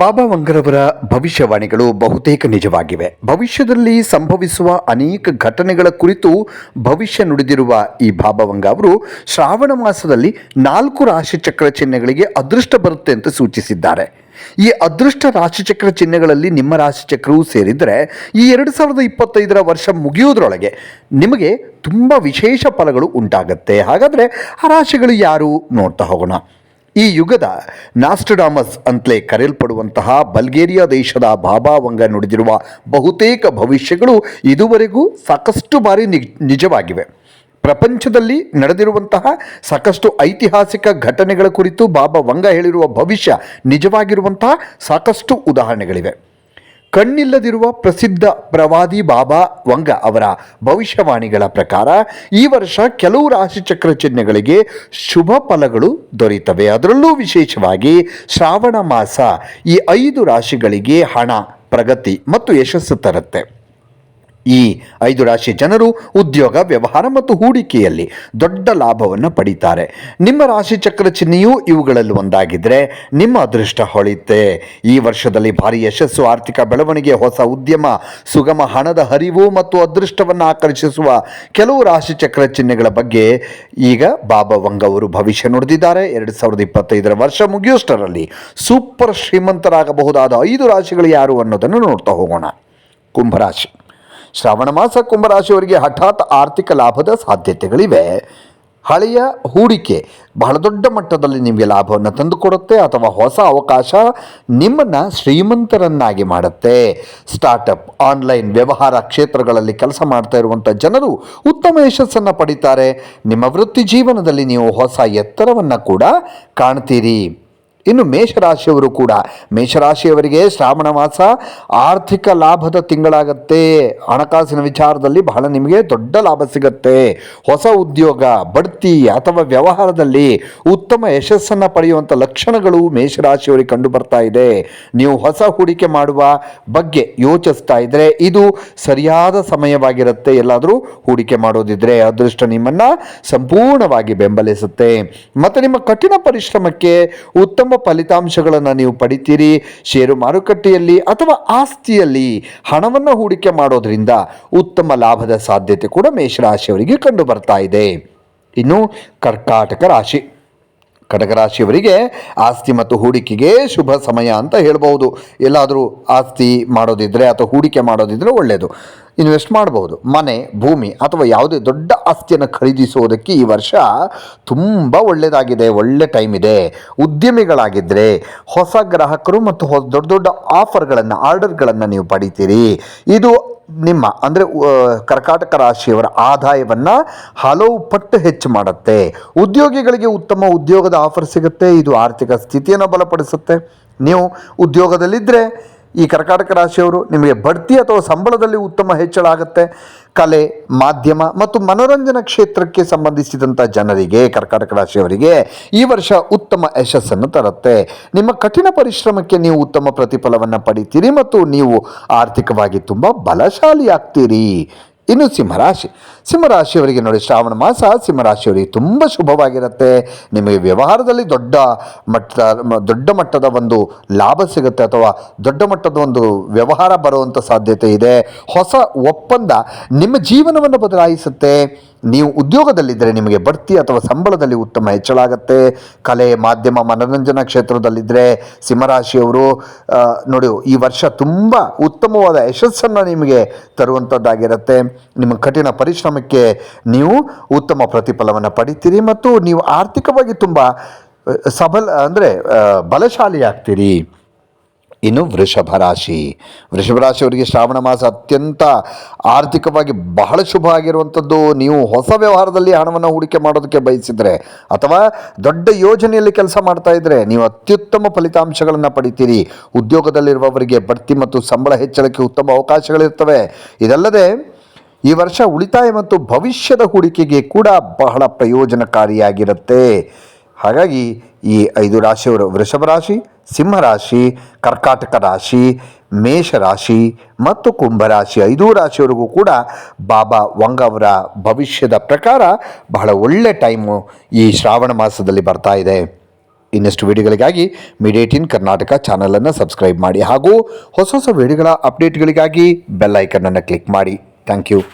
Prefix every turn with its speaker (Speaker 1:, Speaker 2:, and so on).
Speaker 1: ಬಾಬಾ ವಂಗರವರ ಭವಿಷ್ಯವಾಣಿಗಳು ಬಹುತೇಕ ನಿಜವಾಗಿವೆ. ಭವಿಷ್ಯದಲ್ಲಿ ಸಂಭವಿಸುವ ಅನೇಕ ಘಟನೆಗಳ ಕುರಿತು ಭವಿಷ್ಯ ನುಡಿದಿರುವ ಈ ಬಾಬಾ ವಂಗ ಅವರು ಶ್ರಾವಣ ಮಾಸದಲ್ಲಿ ನಾಲ್ಕು ರಾಶಿಚಕ್ರ ಚಿಹ್ನೆಗಳಿಗೆ ಅದೃಷ್ಟ ಬರುತ್ತೆ ಅಂತ ಸೂಚಿಸಿದ್ದಾರೆ. ಈ ಅದೃಷ್ಟ ರಾಶಿಚಕ್ರ ಚಿಹ್ನೆಗಳಲ್ಲಿ ನಿಮ್ಮ ರಾಶಿಚಕ್ರವೂ ಸೇರಿದರೆ ಈ ಎರಡು ಸಾವಿರದ ಇಪ್ಪತ್ತೈದರ ವರ್ಷ ಮುಗಿಯೋದ್ರೊಳಗೆ ನಿಮಗೆ ತುಂಬ ವಿಶೇಷ ಫಲಗಳು ಉಂಟಾಗುತ್ತೆ. ಹಾಗಾದರೆ ಆ ರಾಶಿಗಳು ಯಾರು ನೋಡ್ತಾ ಹೋಗೋಣ. ಈ ಯುಗದ ನಾಸ್ಟಡಾಮಸ್ ಅಂತಲೇ ಕರೆಯಲ್ಪಡುವಂತಹ ಬಲ್ಗೇರಿಯಾ ದೇಶದ ಬಾಬಾ ವಂಗ ನುಡಿದಿರುವ ಬಹುತೇಕ ಭವಿಷ್ಯಗಳು ಇದುವರೆಗೂ ಸಾಕಷ್ಟು ಬಾರಿ ನಿಜವಾಗಿವೆ. ಪ್ರಪಂಚದಲ್ಲಿ ನಡೆದಿರುವಂತಹ ಸಾಕಷ್ಟು ಐತಿಹಾಸಿಕ ಘಟನೆಗಳ ಕುರಿತು ಬಾಬಾ ವಂಗ ಹೇಳಿರುವ ಭವಿಷ್ಯ ನಿಜವಾಗಿರುವಂತಹ ಸಾಕಷ್ಟು ಉದಾಹರಣೆಗಳಿವೆ. ಕಣ್ಣಿಲ್ಲದಿರುವ ಪ್ರಸಿದ್ಧ ಪ್ರವಾದಿ ಬಾಬಾ ವಂಗ ಅವರ ಭವಿಷ್ಯವಾಣಿಗಳ ಪ್ರಕಾರ ಈ ವರ್ಷ ಕೆಲವು ರಾಶಿಚಕ್ರ ಚಿಹ್ನೆಗಳಿಗೆ ಶುಭ ಫಲಗಳು ದೊರೆಯುತ್ತವೆ ಅದರಲ್ಲೂ ವಿಶೇಷವಾಗಿ ಶ್ರಾವಣ ಮಾಸ ಈ ಐದು ರಾಶಿಗಳಿಗೆ ಹಣ, ಪ್ರಗತಿ ಮತ್ತು ಯಶಸ್ಸು ತರುತ್ತೆ. ಈ ಐದು ರಾಶಿ ಜನರು ಉದ್ಯೋಗ, ವ್ಯವಹಾರ ಮತ್ತು ಹೂಡಿಕೆಯಲ್ಲಿ ದೊಡ್ಡ ಲಾಭವನ್ನು ಪಡೀತಾರೆ. ನಿಮ್ಮ ರಾಶಿ ಚಕ್ರ ಚಿಹ್ನೆಯು ಇವುಗಳಲ್ಲಿ ಒಂದಾಗಿದ್ದರೆ ನಿಮ್ಮ ಅದೃಷ್ಟ ಹೊಳೆಯುತ್ತೆ ಈ ವರ್ಷದಲ್ಲಿ ಭಾರಿ ಯಶಸ್ಸು, ಆರ್ಥಿಕ ಬೆಳವಣಿಗೆ, ಹೊಸ ಉದ್ಯಮ, ಸುಗಮ ಹಣದ ಹರಿವು ಮತ್ತು ಅದೃಷ್ಟವನ್ನು ಆಕರ್ಷಿಸುವ ಕೆಲವು ರಾಶಿ ಚಕ್ರ ಚಿಹ್ನೆಗಳ ಬಗ್ಗೆ ಈಗ ಬಾಬಾ ವಂಗ ಅವರು ಭವಿಷ್ಯ ನುಡಿದಿದ್ದಾರೆ. ಎರಡು ಸಾವಿರದ ಇಪ್ಪತ್ತೈದರ ವರ್ಷ ಮುಗಿಯುವಷ್ಟರಲ್ಲಿ ಸೂಪರ್ ಶ್ರೀಮಂತರಾಗಬಹುದಾದ ಐದು ರಾಶಿಗಳು ಯಾರು ಅನ್ನೋದನ್ನು ನೋಡ್ತಾ ಹೋಗೋಣ. ಕುಂಭರಾಶಿ ಶ್ರಾವಣ ಮಾಸ ಕುಂಭರಾಶಿಯವರಿಗೆ ಹಠಾತ್ ಆರ್ಥಿಕ ಲಾಭದ ಸಾಧ್ಯತೆಗಳಿವೆ. ಹಳೆಯ ಹೂಡಿಕೆ ಬಹಳ ದೊಡ್ಡ ಮಟ್ಟದಲ್ಲಿ ನಿಮಗೆ ಲಾಭವನ್ನು ತಂದುಕೊಡುತ್ತೆ ಅಥವಾ ಹೊಸ ಅವಕಾಶ ನಿಮ್ಮನ್ನು ಶ್ರೀಮಂತರನ್ನಾಗಿ ಮಾಡುತ್ತೆ. ಸ್ಟಾರ್ಟಪ್ ಆನ್ಲೈನ್ ವ್ಯವಹಾರ ಕ್ಷೇತ್ರಗಳಲ್ಲಿ ಕೆಲಸ ಮಾಡ್ತಾ ಇರುವಂಥ ಜನರು ಉತ್ತಮ ಯಶಸ್ಸನ್ನು ಪಡಿತಾರೆ. ನಿಮ್ಮ ವೃತ್ತಿ ಜೀವನದಲ್ಲಿ ನೀವು ಹೊಸ ಎತ್ತರವನ್ನು ಕೂಡ ಕಾಣ್ತೀರಿ. ಇನ್ನು ಮೇಷರಾಶಿಯವರು ಕೂಡ. ಮೇಷರಾಶಿಯವರಿಗೆ ಶ್ರಾವಣ ಮಾಸ ಆರ್ಥಿಕ ಲಾಭದ ತಿಂಗಳಾಗತ್ತೆ. ಹಣಕಾಸಿನ ವಿಚಾರದಲ್ಲಿ ಬಹಳ ನಿಮಗೆ ದೊಡ್ಡ ಲಾಭ ಸಿಗತ್ತೆ. ಹೊಸ ಉದ್ಯೋಗ, ಬಡ್ತಿ ಅಥವಾ ವ್ಯವಹಾರದಲ್ಲಿ ಉತ್ತಮ ಯಶಸ್ಸನ್ನು ಪಡೆಯುವಂಥ ಲಕ್ಷಣಗಳು ಮೇಷರಾಶಿಯವರಿಗೆ ಕಂಡು ಬರ್ತಾ ಇದೆ. ನೀವು ಹೊಸ ಹೂಡಿಕೆ ಮಾಡುವ ಬಗ್ಗೆ ಯೋಚಿಸ್ತಾ ಇದ್ರೆ ಇದು ಸರಿಯಾದ ಸಮಯವಾಗಿರುತ್ತೆ. ಎಲ್ಲಾದರೂ ಹೂಡಿಕೆ ಮಾಡೋದಿದ್ರೆ ಅದೃಷ್ಟ ನಿಮ್ಮನ್ನು ಸಂಪೂರ್ಣವಾಗಿ ಬೆಂಬಲಿಸುತ್ತೆ. ಮತ್ತು ನಿಮ್ಮ ಕಠಿಣ ಪರಿಶ್ರಮಕ್ಕೆ ಉತ್ತಮ ಫಲಿತಾಂಶಗಳನ್ನು ನೀವು ಪಡಿತೀರಿ, ಷೇರು ಮಾರುಕಟ್ಟೆಯಲ್ಲಿ ಅಥವಾ ಆಸ್ತಿಯಲ್ಲಿ ಹಣವನ್ನು ಹೂಡಿಕೆ ಮಾಡೋದ್ರಿಂದ ಉತ್ತಮ ಲಾಭದ ಸಾಧ್ಯತೆ ಕೂಡ ಮೇಷರಾಶಿಯವರಿಗೆ ಕಂಡು ಬರ್ತಾ ಇದೆ. ಇನ್ನು ಕರ್ಕಾಟಕ ರಾಶಿ. ಕಟಕ ರಾಶಿಯವರಿಗೆ ಆಸ್ತಿ ಮತ್ತು ಹೂಡಿಕೆಗೆ ಶುಭ ಸಮಯ ಅಂತ ಹೇಳ್ಬೋದು ಎಲ್ಲಾದರೂ ಆಸ್ತಿ ಮಾಡೋದಿದ್ರೆ ಅಥವಾ ಹೂಡಿಕೆ ಮಾಡೋದಿದ್ರೆ ಒಳ್ಳೆಯದು ಇನ್ವೆಸ್ಟ್ ಮಾಡಬಹುದು. ಮನೆ, ಭೂಮಿ ಅಥವಾ ಯಾವುದೇ ದೊಡ್ಡ ಆಸ್ತಿಯನ್ನು ಖರೀದಿಸುವುದಕ್ಕೆ ಈ ವರ್ಷ ತುಂಬ ಒಳ್ಳೆಯದಾಗಿದೆ ಒಳ್ಳೆ ಟೈಮ್ ಇದೆ. ಉದ್ಯಮಿಗಳಾಗಿದ್ದರೆ ಹೊಸ ಗ್ರಾಹಕರು ಮತ್ತು ಹೊಸ ದೊಡ್ಡ ದೊಡ್ಡ ಆಫರ್ಗಳನ್ನು ಆರ್ಡರ್ಗಳನ್ನು ನೀವು ಪಡಿತೀರಿ. ಇದು ನಿಮ್ಮ, ಅಂದರೆ ಕರ್ಕಾಟಕ ರಾಶಿಯವರ ಆದಾಯವನ್ನು ಹಲವು ಪಟ್ಟು ಹೆಚ್ಚು ಮಾಡುತ್ತೆ. ಉದ್ಯೋಗಿಗಳಿಗೆ ಉತ್ತಮ ಉದ್ಯೋಗದ ಆಫರ್ ಸಿಗುತ್ತೆ, ಇದು ಆರ್ಥಿಕ ಸ್ಥಿತಿಯನ್ನು ಬಲಪಡಿಸುತ್ತೆ. ನೀವು ಉದ್ಯೋಗದಲ್ಲಿದ್ದರೆ ಈ ಕರ್ಕಾಟಕ ರಾಶಿಯವರು ನಿಮಗೆ ಬಡ್ತಿ ಅಥವಾ ಸಂಬಳದಲ್ಲಿ ಉತ್ತಮ ಹೆಚ್ಚಳ ಆಗುತ್ತೆ. ಕಲೆ, ಮಾಧ್ಯಮ ಮತ್ತು ಮನೋರಂಜನಾ ಕ್ಷೇತ್ರಕ್ಕೆ ಸಂಬಂಧಿಸಿದಂಥ ಜನರಿಗೆ, ಕರ್ಕಾಟಕ ರಾಶಿಯವರಿಗೆ ಈ ವರ್ಷ ಉತ್ತಮ ಯಶಸ್ಸನ್ನು ತರುತ್ತೆ. ನಿಮ್ಮ ಕಠಿಣ ಪರಿಶ್ರಮಕ್ಕೆ ನೀವು ಉತ್ತಮ ಪ್ರತಿಫಲವನ್ನು ಪಡಿತೀರಿ ಮತ್ತು ನೀವು ಆರ್ಥಿಕವಾಗಿ ತುಂಬ ಬಲಶಾಲಿ ಆಗ್ತೀರಿ ಇನ್ನು ಸಿಂಹರಾಶಿ. ಸಿಂಹರಾಶಿಯವರಿಗೆ ನೋಡಿ, ಶ್ರಾವಣ ಮಾಸ ಸಿಂಹರಾಶಿಯವರಿಗೆ ತುಂಬ ಶುಭವಾಗಿರುತ್ತೆ. ನಿಮಗೆ ವ್ಯವಹಾರದಲ್ಲಿ ದೊಡ್ಡ ಮಟ್ಟ, ದೊಡ್ಡ ಮಟ್ಟದ ಒಂದು ಲಾಭ ಸಿಗುತ್ತೆ ಅಥವಾ ದೊಡ್ಡ ಮಟ್ಟದ ಒಂದು ವ್ಯವಹಾರ ಬರುವಂಥ ಸಾಧ್ಯತೆ ಇದೆ. ಹೊಸ ಒಪ್ಪಂದ ನಿಮ್ಮ ಜೀವನವನ್ನು ಬದಲಾಯಿಸುತ್ತೆ. ನೀವು ಉದ್ಯೋಗದಲ್ಲಿದ್ದರೆ ನಿಮಗೆ ಬಡ್ತಿ ಅಥವಾ ಸಂಬಳದಲ್ಲಿ ಉತ್ತಮ ಹೆಚ್ಚಳ ಆಗುತ್ತೆ. ಕಲೆ, ಮಾಧ್ಯಮ, ಮನೋರಂಜನಾ ಕ್ಷೇತ್ರದಲ್ಲಿದ್ದರೆ ಸಿಂಹರಾಶಿಯವರು ನೋಡಿ, ಈ ವರ್ಷ ತುಂಬ ಉತ್ತಮವಾದ ಯಶಸ್ಸನ್ನು ನಿಮಗೆ ತರುವಂಥದ್ದಾಗಿರುತ್ತೆ. ನಿಮ್ಮ ಕಠಿಣ ಪರಿಶ್ರಮಕ್ಕೆ ನೀವು ಉತ್ತಮ ಪ್ರತಿಫಲವನ್ನು ಪಡಿತೀರಿ ಮತ್ತು ನೀವು ಆರ್ಥಿಕವಾಗಿ ತುಂಬ ಸಬಲ, ಅಂದರೆ ಬಲಶಾಲಿ ಆಗ್ತೀರಿ. ಇನ್ನು ವೃಷಭ ರಾಶಿ. ವೃಷಭ ರಾಶಿಯವರಿಗೆ ಶ್ರಾವಣ ಮಾಸ ಅತ್ಯಂತ ಆರ್ಥಿಕವಾಗಿ ಬಹಳ ಶುಭ ಆಗಿರುವಂಥದ್ದು ನೀವು ಹೊಸ ವ್ಯವಹಾರದಲ್ಲಿ ಹಣವನ್ನು ಹೂಡಿಕೆ ಮಾಡೋದಕ್ಕೆ ಬಯಸಿದರೆ ಅಥವಾ ದೊಡ್ಡ ಯೋಜನೆಯಲ್ಲಿ ಕೆಲಸ ಮಾಡ್ತಾ ಇದ್ದರೆ ನೀವು ಅತ್ಯುತ್ತಮ ಫಲಿತಾಂಶಗಳನ್ನು ಪಡಿತೀರಿ. ಉದ್ಯೋಗದಲ್ಲಿರುವವರಿಗೆ ಬಡ್ತಿ ಮತ್ತು ಸಂಬಳ ಹೆಚ್ಚಳಕ್ಕೆ ಉತ್ತಮ ಅವಕಾಶಗಳಿರ್ತವೆ ಇದಲ್ಲದೆ ಈ ವರ್ಷ ಉಳಿತಾಯ ಮತ್ತು ಭವಿಷ್ಯದ ಹೂಡಿಕೆಗೆ ಕೂಡ ಬಹಳ ಪ್ರಯೋಜನಕಾರಿಯಾಗಿರುತ್ತೆ. ಹಾಗಾಗಿ ಈ ಐದು ರಾಶಿಯವರು ವೃಷಭ ರಾಶಿ ಸಿಂಹರಾಶಿ ಕರ್ಕಾಟಕ ರಾಶಿ ಮೇಷರಾಶಿ ಮತ್ತು ಕುಂಭರಾಶಿ ಐದೂ ರಾಶಿಯವರಿಗೂ ಕೂಡ ಬಾಬಾ ವಂಗ ಅವರ ಭವಿಷ್ಯದ ಪ್ರಕಾರ ಬಹಳ ಒಳ್ಳೆ ಟೈಮು ಈ ಶ್ರಾವಣ ಮಾಸದಲ್ಲಿ ಬರ್ತಾ ಇದೆ. ಇನ್ನಷ್ಟು ವಿಡಿಯೋಗಳಿಗಾಗಿ ಇನ್ ಕರ್ನಾಟಕ ಚಾನಲನ್ನು ಸಬ್ಸ್ಕ್ರೈಬ್ ಮಾಡಿ ಹಾಗೂ ಹೊಸ ಹೊಸ ವಿಡಿಯೋಗಳ ಅಪ್ಡೇಟ್ಗಳಿಗಾಗಿ ಬೆಲ್ ಐಕನನ್ನು ಕ್ಲಿಕ್ ಮಾಡಿ. Thank you.